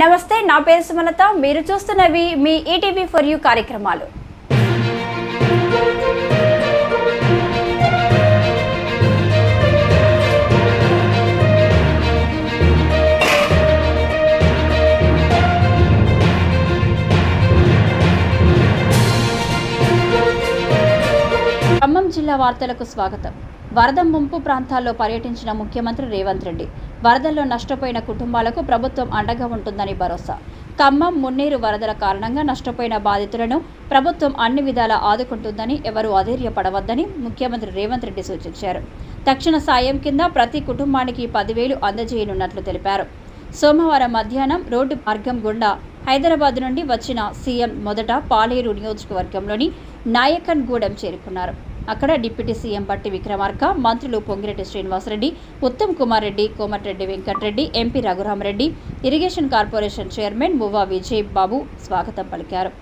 నమస్తే నా పేరు సుమలత. మీరు చూస్తున్నవి మీ ఈటీవీ ఫర్ యూ కార్యక్రమాలు. ఖమ్మం జిల్లా వార్తలకు స్వాగతం. వరద ముంపు ప్రాంతాల్లో పర్యటించిన ముఖ్యమంత్రి రేవంత్ రెడ్డి. వరదల్లో నష్టపోయిన కుటుంబాలకు ప్రభుత్వం అండగా ఉంటుందని భరోసా. ఖమ్మం మున్నేరు వరదల కారణంగా నష్టపోయిన బాధితులను ప్రభుత్వం అన్ని విధాలా ఆదుకుంటుందని ఎవరూ అధైర్యపడవద్దని ముఖ్యమంత్రి రేవంత్ రెడ్డి సూచించారు. తక్షణ సాయం కింద ప్రతి కుటుంబానికి పదివేలు అందజేయనున్నట్లు తెలిపారు. సోమవారం మధ్యాహ్నం రోడ్డు మార్గం గుండా హైదరాబాద్ నుండి వచ్చిన సీఎం మొదట పాలేరు నియోజకవర్గంలోని నాయకన్గూడెం చేరుకున్నారు. అక్కడ డిప్యూటీ సీఎం బట్టి విక్రమార్క మంత్రులు Pongireddy Srinivasareddy Uttam Kumar Reddy Komatireddy Venkatareddy MP Raghuramareddy irrigation corporation chairman Muvva Vijay Babu స్వాగతం పలికారు.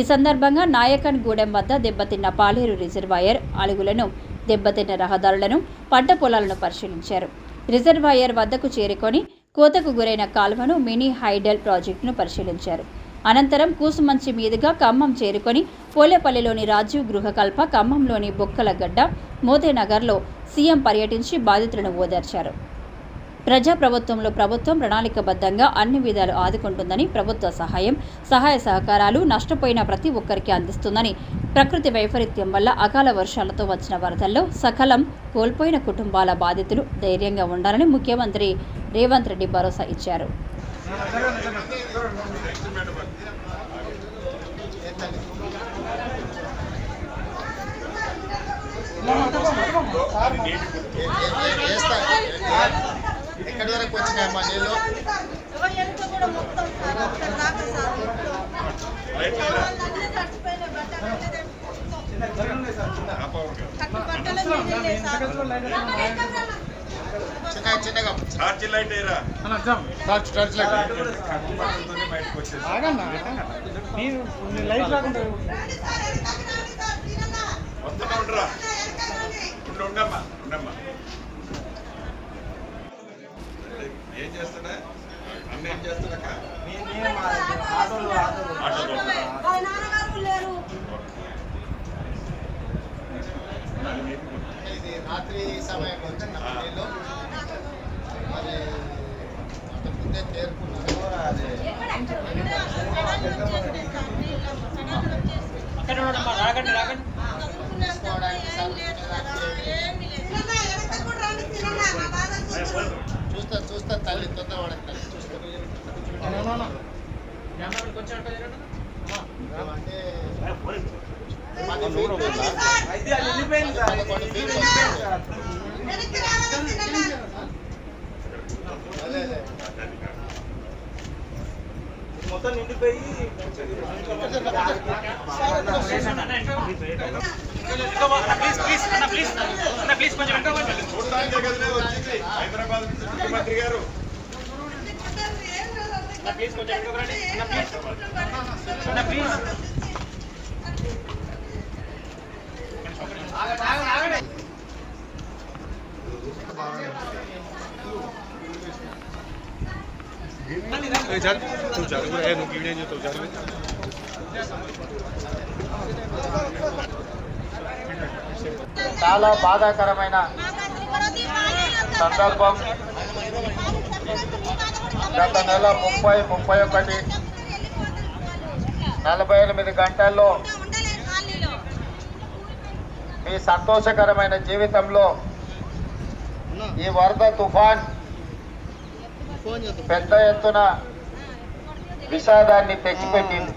ఈ సందర్భంగా నాయకన్ గూడెం వద్ద దెబ్బతిన్న పాలేరు రిజర్వాయర్ అలుగులను దెబ్బతిన్న రహదారులను పంట పొలాలను పరిశీలించారు. రిజర్వాయర్ వద్దకు చేరుకొని కోతకు గురైన కాలువను మినీ హైడల్ ప్రాజెక్టును పరిశీలించారు. అనంతరం కూసుమంచి మీదుగా ఖమ్మం చేరుకొని పోలేపల్లిలోని రాజీవ్ గృహకల్ప ఖమ్మంలోని బొక్కలగడ్డ మోదేనగర్లో సీఎం పర్యటించి బాధితులను ఓదార్చారు. ప్రజాప్రభుత్వంలో ప్రభుత్వం ప్రణాళికబద్ధంగా అన్ని విధాలు ఆదుకుంటుందని ప్రభుత్వ సహాయం సహాయ సహకారాలు నష్టపోయిన ప్రతి ఒక్కరికి అందిస్తుందని ప్రకృతి వైపరీత్యం వల్ల అకాల వర్షాలతో వచ్చిన వరదల్లో సకలం కోల్పోయిన కుటుంబాల బాధితులు ధైర్యంగా ఉండాలని ముఖ్యమంత్రి రేవంత్ రెడ్డి భరోసా ఇచ్చారు. ఎక్కడి వరకు వచ్చినాయమ్మా నీళ్ళు? ఛార్జీ లైట్ ఏరా టార్చ్ టార్చ్ లైట్. ఆగన్నా? లైట్ రాకుండా వస్తున్నా ఉండరా? ఉండు ఉండమ్మా ఉండమ్మా. ఏం చేస్తున్నా అన్న ఏం చేస్తున్నాక ఇది రాత్రి సమయం వచ్చిందమ్మా నీళ్ళు మరి అంత ముందే చేరుకున్నారు అదే చూస్తా చూస్తా తల్లి తొందర పడక తల్లి చూస్తా. అంటే పది ఉంది. పదకొండు ఫీట్లు ఉంది. అదే అదే మొత్తం నిండిపోయి చూడటానికే కదలే వచ్చింది హైదరాబాద్ నుంచి ముఖ్యమంత్రి గారు చాలా బాధాకరమైన సందర్భం. గత నెల ముప్పై ముప్పై ఒకటి నలభై ఎనిమిది గంటల్లో మీ సంతోషకరమైన జీవితంలో ఈ వరద తుఫాన్ పెద్ద ఎత్తున విషాదాన్ని తెచ్చిపెట్టింది.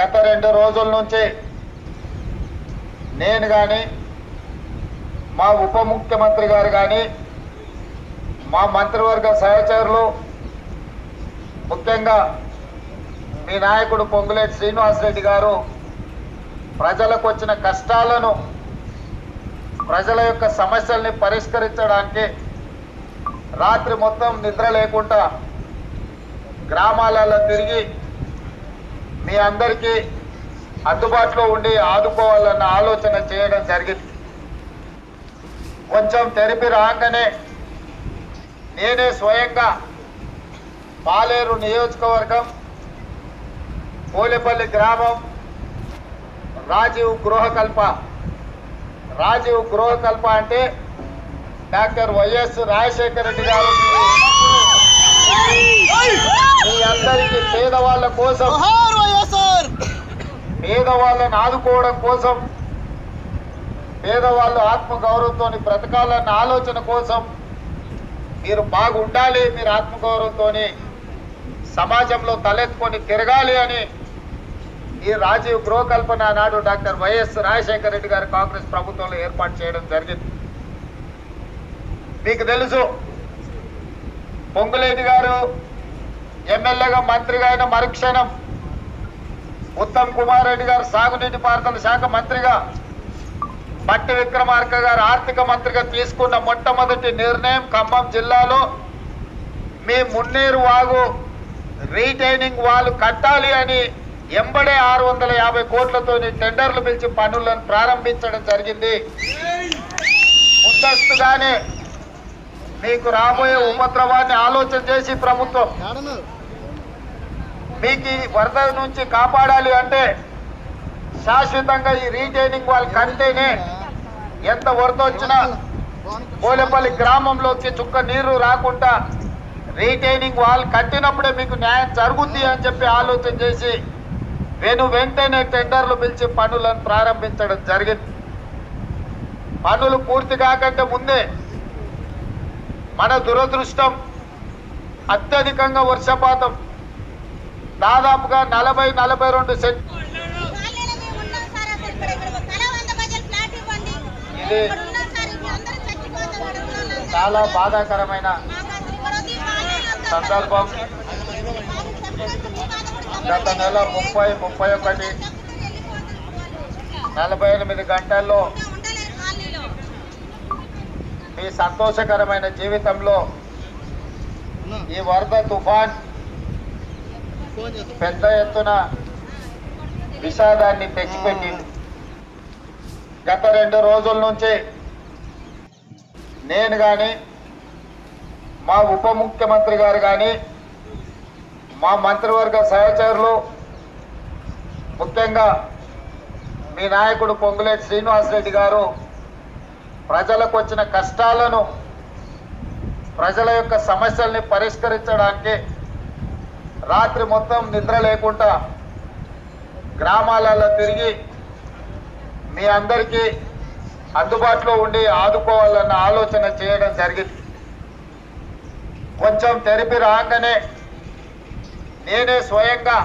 గత రెండు రోజుల నుంచి నేను కానీ మా ఉప ముఖ్యమంత్రి గారు కానీ మా మంత్రివర్గ సహచరులు ముఖ్యంగా మీ నాయకుడు పొంగులేటి శ్రీనివాసరెడ్డి గారు ప్రజలకు వచ్చిన కష్టాలను ప్రజల యొక్క సమస్యల్ని పరిష్కరించడానికి రాత్రి మొత్తం నిద్ర లేకుండా గ్రామాలలో తిరిగి మీ అందరికీ అందుబాటులో ఉండి ఆదుకోవాలన్న ఆలోచన చేయడం జరిగింది. కొంచెం తెరిపి రాగానే నేనే స్వయంగా పాలేరు నియోజకవర్గం పోలేపల్లి గ్రామం రాజీవ్ గృహకల్ప. రాజీవ్ గృహకల్ప అంటే డాక్టర్ వైఎస్ రాజశేఖర రెడ్డి గారు. మీ అందరికీ పేదవాళ్ళ కోసం పేదవాళ్ళని ఆదుకోవడం కోసం పేదవాళ్ళు ఆత్మగౌరవంతో బ్రతకాలన్న ఆలోచన కోసం మీరు బాగుండాలి మీరు ఆత్మగౌరవంతో సమాజంలో తలెత్తుకొని తిరగాలి అని ఈ రాజీవ్ గృహకల్పన నాడు డాక్టర్ వైఎస్ రాజశేఖర రెడ్డి గారు కాంగ్రెస్ ప్రభుత్వంలో ఏర్పాటు చేయడం జరిగింది. మీకు తెలుసు పొంగులేటి గారు ఎమ్మెల్యేగా మంత్రిగా అయిన మరుక్షణం ఉత్తమ్ కుమార్ రెడ్డి గారు సాగునీటి పారుదల శాఖ మంత్రిగా బట్టి విక్రమార్క గారు ఆర్థిక మంత్రిగా తీసుకున్న మొట్టమొదటి నిర్ణయం ఖమ్మం జిల్లాలో మీ మున్నేరు వాగు రీటైనింగ్ వాళ్ళు కట్టాలి అని ఎంబడే ఆరు వందల యాభై కోట్లతో టెండర్లు పిలిచి పనులను ప్రారంభించడం జరిగింది. ముందస్తుగానే మీకు రాబోయే ఉపద్రవాన్ని ఆలోచన చేసి ప్రభుత్వం మీకు ఈ వరద నుంచి కాపాడాలి అంటే శాశ్వతంగా ఈ రీటైనింగ్ వాళ్ళు కంటేనే ఎంత వరద వచ్చినా పోలేపల్లి గ్రామంలోకి చుక్క నీరు రాకుండా రీటైనింగ్ వాల్ కట్టినప్పుడే మీకు న్యాయం జరుగుద్ది అని చెప్పి ఆలోచన చేసి వెను వెంటనే టెండర్లు పిలిచి పనులను ప్రారంభించడం జరిగింది. పనులు పూర్తి కాకంటే ముందే మన దురదృష్టం అత్యధికంగా వర్షపాతం దాదాపుగా నలభై నలభై రెండు సెంట్ ఇది చాలా బాధాకరమైన సందర్భం. గత నెల ముప్పై ముప్పై ఒకటి నలభై ఎనిమిది గంటల్లో మీ సంతోషకరమైన జీవితంలో ఈ వరద తుఫాన్ పెద్ద ఎత్తున విషాదాన్ని తెచ్చిపెట్టింది గత రెండు రోజుల నుంచి నేను కానీ మా ఉప ముఖ్యమంత్రి గారు కానీ మా మంత్రివర్గ సహచరులు ముఖ్యంగా మీ నాయకుడు పొంగులేటి శ్రీనివాసరెడ్డి గారు ప్రజలకు వచ్చిన కష్టాలను ప్రజల యొక్క సమస్యల్ని పరిష్కరించడానికి రాత్రి మొత్తం నిద్ర లేకుండా గ్రామాలలో తిరిగి మీ అందరికీ అందుబాటులో ఉండి ఆదుకోవాలన్న ఆలోచన చేయడం జరిగింది. కొంచెం తెరిపి రాగానే నేనే స్వయంగా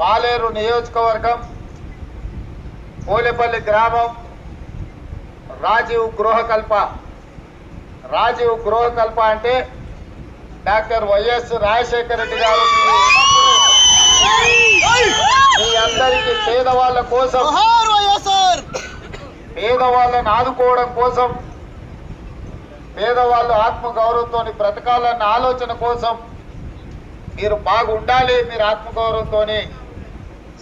పాలేరు నియోజకవర్గం పోలేపల్లి గ్రామం రాజీవ్ గృహకల్ప రాజీవ్ గృహకల్ప అంటే డాక్టర్ వైఎస్ రాజశేఖర రెడ్డి గారు మీ అందరికీ పేదవాళ్ళ కోసం పేదవాళ్ళని ఆదుకోవడం కోసం పేదవాళ్ళు ఆత్మగౌరవంతో బ్రతకాలన్న ఆలోచన కోసం మీరు బాగుండాలి మీరు ఆత్మగౌరవంతో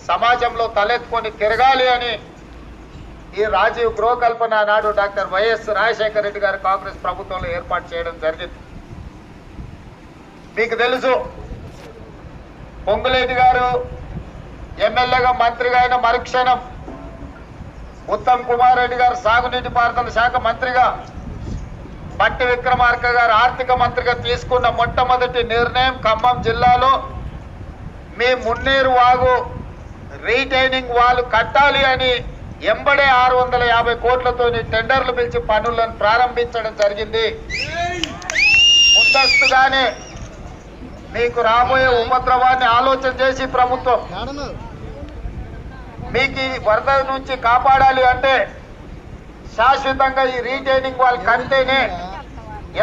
సమాజంలో తలెత్తుకొని తిరగాలి అని ఈ రాజీవ్ గృహకల్పన నాడు డాక్టర్ వైఎస్ రాజశేఖర రెడ్డి గారు కాంగ్రెస్ ప్రభుత్వంలో ఏర్పాటు చేయడం జరిగింది. మీకు తెలుసు పొంగులేటి గారు ఎమ్మెల్యేగా మంత్రిగా అయిన మరుక్షణం ఉత్తమ్ కుమార్ రెడ్డి గారు సాగునీటి పారుదల శాఖ మంత్రిగా బట్టి విక్రమార్క గారు ఆర్థిక మంత్రిగా తీసుకున్న మొట్టమొదటి నిర్ణయం ఖమ్మం జిల్లాలో మీ మున్నేరు వాగు రీటైనింగ్ వాళ్ళు కట్టాలి అని ఎంబడే ఆరు వందల యాభై కోట్లతో టెండర్లు పిలిచి పనులను ప్రారంభించడం జరిగింది. ముందస్తుగానే మీకు రాబోయే ఉపద్రవాన్ని ఆలోచన చేసి ప్రభుత్వం మీకు ఈ వరద నుంచి కాపాడాలి అంటే శాశ్వతంగా ఈ రీటైనింగ్ వాళ్ళు కంటేనే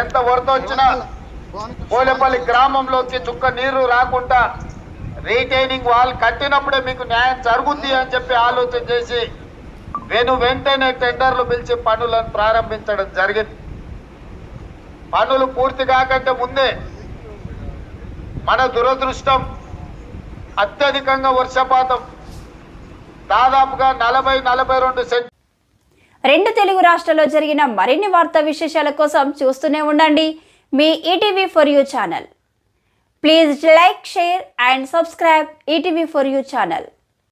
ఎంత వరద వచ్చినా పోలేపల్లి గ్రామంలోకి చుక్క నీరు రాకుండా రీటైనింగ్ వాల్ కట్టినప్పుడే మీకు న్యాయం జరుగుద్ది అని చెప్పి ఆలోచన చేసి వెను వెంటనే టెండర్లు పిలిచి పనులను ప్రారంభించడం జరిగింది. పనులు పూర్తి కాకంటే ముందే మన దురదృష్టం అత్యధికంగా వర్షపాతం. దాదాపుగా నలభై నలభై రెండు సెంట్ రెండు తెలుగు రాష్ట్రాల్లో జరిగిన మరిన్ని వార్తా విశేషాల కోసం చూస్తూనే ఉండండి మీ ETV for you channel. Please like share and subscribe ETV for you channel.